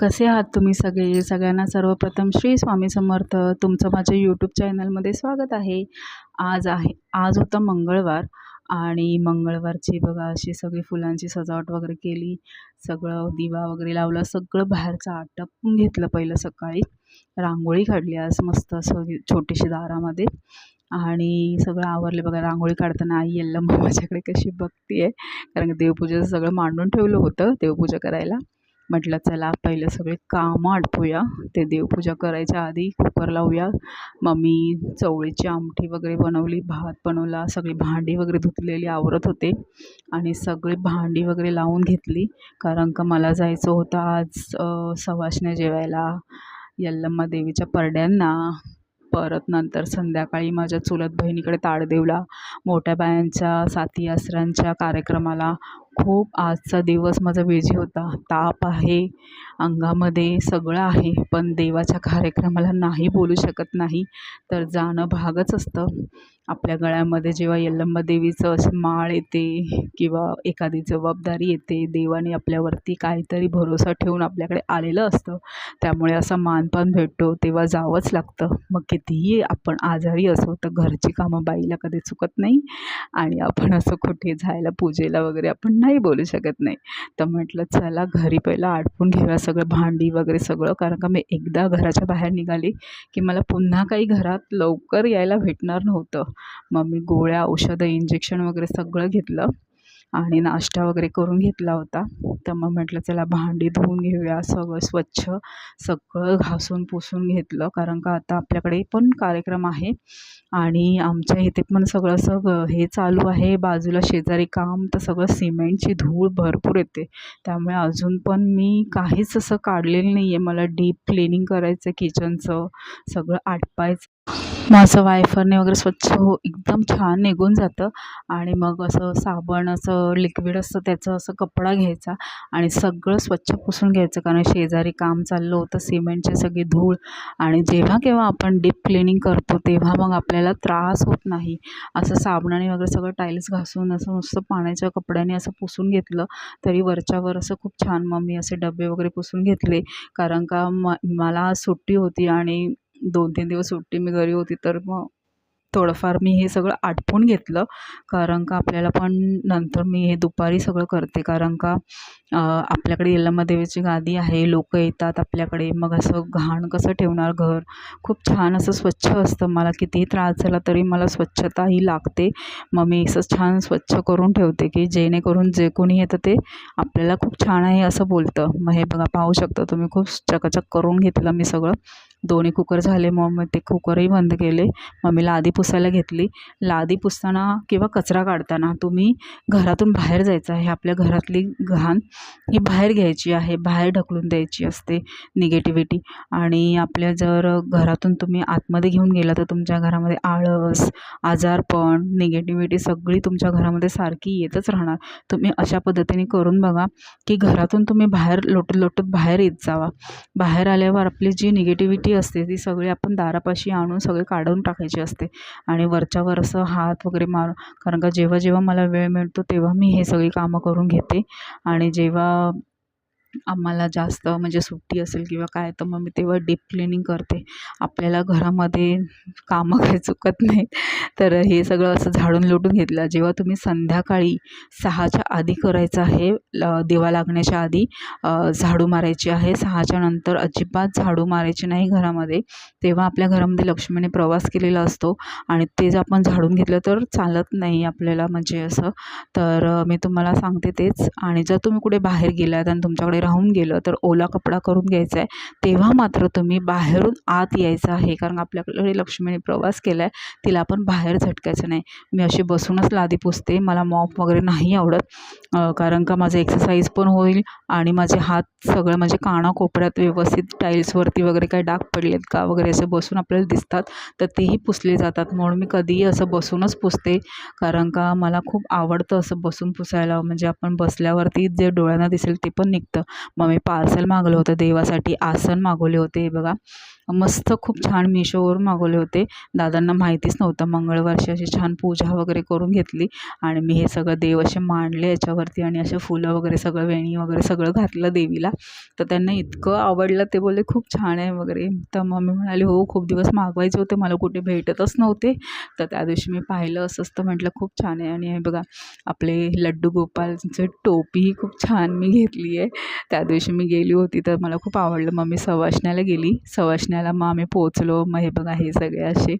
कसे आहात तुम्ही सगळे? सगळ्यांना सर्वप्रथम श्री स्वामी समर्थ तुमचं माझ्या यूट्यूब चॅनलमध्ये स्वागत आहे. आज आहे आज होता मंगळवार आणि मंगळवारची बघा अशी सगळी फुलांची सजावट वगैरे केली. सगळं दिवा वगैरे लावला सगळं बाहेरचं आटपून घेतलं पहिलं सकाळी. रांगोळी काढली आज मस्त असं छोटीशी दारामध्ये. आणि सगळं आवरले बघा रांगोळी काढताना आई यल्लम्मा माझ्याकडे कशी बघते आहे कारण देवपूजेचं सगळं मांडून ठेवलं होतं देवपूजा करायला. म्हटलं चला पहिलं सगळे कामं आटपूया. ते देवपूजा करायच्या आधी कुकर लावूया. मम्मी चवळीची आमटी वगैरे बनवली भात बनवला सगळी भांडी वगैरे धुतलेली आवरत होते आणि सगळी भांडी वगैरे लावून घेतली. कारण का मला जायचं होतं आज सवाष्ण्या जेवायला. यल्लम्मा देवीच्या परड्यांना. परत नंतर संध्याकाळी माझ्या चुलत बहिणीकडे ताडदेवला. मोठ्या बायांच्या साथी आसऱ्यांच्या कार्यक्रमाला. खूप आजचा दिवस माझा बिझी होता. ताप आहे अंगामध्ये सगळं आहे पण देवाच्या कार्यक्रमाला नाही बोलू शकत नाही तर जाणं भागच असतं. आपल्या गळ्यामध्ये जेव्हा यल्लंबा देवीचं असं माळ येते किंवा एखादी जबाबदारी येते देवाने आपल्यावरती काहीतरी भरोसा ठेवून आपल्याकडे आलेलं असतं. त्यामुळे असा मानपान भेटतो तेव्हा जावंच लागतं. मग कितीही आपण आजारी असो तर घरची कामं बाईला कधी चुकत नाही आणि आपण असं कुठे जायला पूजेला वगैरे आपण नाही बोलू शकत नाही. तर म्हटलं चला घरी पहिलं आटपून घेऊया सगळं भांडी वगैरे सगळं कारण का मी एकदा घराच्या बाहेर निघाली की मला पुन्हा काही घरात लवकर यायला भेटणार नव्हतं. मग मी गोळ्या औषधं इंजेक्शन वगैरे सगळं घेतलं. आणि नाश्ता वगैरे करून घेतला होता. तर मग म्हटलं चला भांडी धुवून घेऊया सगळं स्वच्छ सगळं घासून पुसून घेतलं. कारण का आता आपल्याकडे पण कार्यक्रम आहे आणि आमच्या इथे पण सगळं असं हे चालू आहे. बाजूला शेजारी काम तर सगळं सिमेंटची धूळ भरपूर येते. त्यामुळे अजून पण मी काहीच असं काढलेलं नाही आहे मला डीप क्लिनिंग करायचं आहे किचनचं सगळं आटपायचं माझं वायफरने वगैरे स्वच्छ हो एकदम छान निघून जातं. आणि मग असं साबण असं लिक्विड असतं त्याचं असं कपडा घ्यायचा आणि सगळं स्वच्छ पुसून घ्यायचं. कारण शेजारी काम चाललं होतं सिमेंटची सगळी धूळ. आणि जेव्हा केव्हा आपण डीप क्लिनिंग करतो तेव्हा मग आपल्याला त्रास होत नाही. असं साबणाने वगैरे सगळं टाईल्स घासून असं नुसतं पाण्याच्या कपड्याने असं पुसून घेतलं तरी वरच्यावर असं खूप छान मग मी असे डबे वगैरे पुसून घेतले. कारण का म मला सुट्टी होती आणि दोन तीन दिवस सुट्टी मी घरी होती तर मग थोडंफार मी हे सगळं आटपून घेतलं. कारण का आपल्याला पण नंतर मी हे दुपारी सगळं करते. कारण का आपल्याकडे यल्लम्मा देवीची गादी आहे लोक येतात आपल्याकडे. मग असं घाण कसं ठेवणार घर? खूप छान असं स्वच्छ असतं. मला कितीही त्रास झाला तरी मला स्वच्छता ही लागते. मग मी असं छान स्वच्छ करून ठेवते की जेणेकरून जे कोणी येतं ते आपल्याला खूप छान आहे असं बोलतं. मग हे बघा पाहू शकता तुम्ही खूप चकाचक करून घेतलं मी सगळं. दोन्ही कुकर झाले. मग मग ते कुकरही बंद केले. मग मी लादी पुसायला घेतली. लादी पुसताना किंवा कचरा काढताना तुम्ही घरातून बाहेर जायचं आहे. आपल्या घरातली घाण ही बाहेर घ्यायची आहे. बाहेर ढकलून द्यायची असते. निगेटिव्हिटी. आणि आपल्या जर घरातून तुम्ही आतमध्ये घेऊन गेला तर तुमच्या घरामध्ये आळस आजारपण निगेटिव्हिटी सगळी तुमच्या घरामध्ये सारखी येतच राहणार. तुम्ही अशा पद्धतीने करून बघा की घरातून तुम्ही बाहेर लोटत लोटत बाहेर येत जावा. बाहेर आल्यावर आपली जी निगेटिव्हिटी असते ती सगळी आपण दारापाशी आणून सगळी काढून टाकायची असते. आणि वरच्यावर असं हात वगैरे मारून कारण का जेव्हा जेव्हा मला वेळ मिळतो तेव्हा मी हे सगळी कामं करून घेते. आणि जेव्हा आम्हाला जास्त म्हणजे सुट्टी असेल किंवा काय तर मग मी तेव्हा डीप क्लिनिंग करते. आपल्याला घरामध्ये कामं काही चुकत नाहीत. तर हे सगळं असं झाडून लोटून घेतलं. जेव्हा तुम्ही संध्याकाळी सहाच्या आधी करायचं आहे दिवा लागण्याच्या आधी झाडू मारायची आहे सहाच्या नंतर अजिबात झाडू मारायची नाही घरामध्ये तेव्हा आपल्या घरामध्ये लक्ष्मीने प्रवास केलेला असतो आणि ते जर आपण झाडून घेतलं तर चालत नाही आपल्याला म्हणजे असं. तर मी तुम्हाला सांगते तेच. आणि जर तुम्ही कुठे बाहेर गेलात आणि तुमच्याकडे राहून गेलं तर ओला कपडा करून घ्यायचा आहे. तेव्हा मात्र तुम्ही बाहेरून आत यायचं आहे कारण आपल्याकडे लक्ष्मीने प्रवास केला आहे तिला आपण बाहेर झटकायचं नाही. मी अशी बसूनच लादी पुसते मला मॉप वगैरे नाही आवडत कारण का माझं एक्सरसाइज पण होईल आणि माझे हात सगळं म्हणजे कानाकोपऱ्यात व्यवस्थित टाईल्सवरती वगैरे काही डाग पडलेत का वगैरे असं बसून आपल्याला दिसतात तर तेही पुसले जातात. म्हणून मी कधीही असं बसूनच पुसते कारण का मला खूप आवडतं असं बसून पुसायला म्हणजे आपण बसल्यावरती जे डोळ्यांना दिसेल ते पण निघतं. मग मी पार्सल मागवलं होतं देवासाठी आसन मागवले होते बघा. मस्त खूप छान मिशोवर मागवले होते. दादांना माहितीच नव्हतं मंगळवारची अशी छान पूजा वगैरे करून घेतली. आणि मी हे सगळं देव असे मांडले याच्यावरती आणि असे फुलं वगैरे सगळं वेणी वगैरे सगळं घातलं देवीला. तर त्यांना इतकं आवडलं ते बोलले खूप छान आहे वगैरे. तर मग मी म्हणाले हो खूप दिवस मागवायचे होते मला कुठे भेटतच नव्हते. तर त्या दिवशी मी पाहिलं असंच तर म्हटलं खूप छान आहे. आणि हे बघा आपले लड्डू गोपालचं टोपीही खूप छान मी घेतली आहे. त्या दिवशी मी गेली होती तर मला खूप आवडलं. मग मी सवाष्ण्याला गेली. सवाष्ण्याला मग आम्ही पोचलो मग हे बघा हे सगळे असे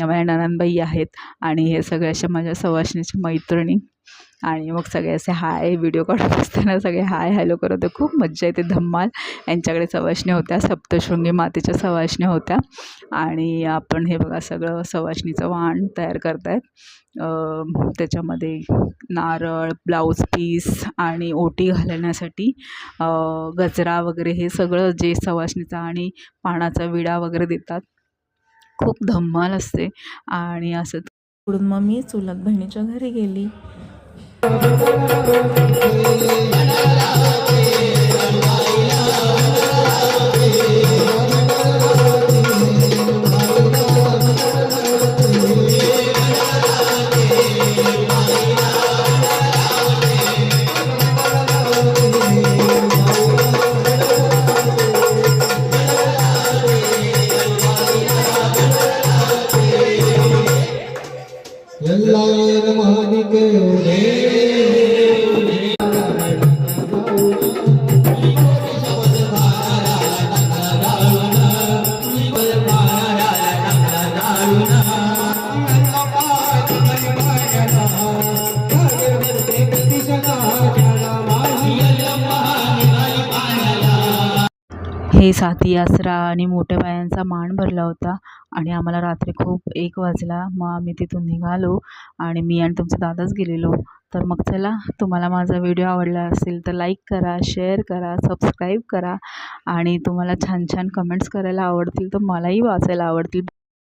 या माझ्या ननंदबाई आहेत आणि हे सगळे अशा माझ्या सवाष्णीच्या मैत्रिणी. आणि मग सगळे असे हाय व्हिडिओ काढत असताना सगळे हाय हॅलो करत होते. खूप मज्जा येते. धम्माल. यांच्याकडे सवाशणी होत्या. सप्तशृंगी मातेच्या सवाशण्या होत्या. आणि आपण हे बघा सगळं सवाशणीचं वाण तयार करतायत. त्याच्यामध्ये नारळ ब्लाऊज पीस आणि ओटी घालण्यासाठी गजरा वगैरे हे सगळं जे सवाशणीचा आणि पानाचा विडा वगैरे देतात. खूप धम्माल असते. आणि असं पुढून मग मी चुलत बहिणीच्या घरी गेली. எல்லாரும் हे साथी आसरा आणि मोठ्या बायांचा मान भरला होता आणि आम्हाला रात्री खूप एक वाजला. मग आम्ही तिथून निघालो आणि मी आणि तुमचा दादाच गेलेलो. तर मग चला तुम्हाला माझा व्हिडिओ आवडला असेल तर लाईक करा शेअर करा सबस्क्राईब करा आणि तुम्हाला छान छान कमेंट्स करायला आवडतील तर मलाही वाचायला आवडतील.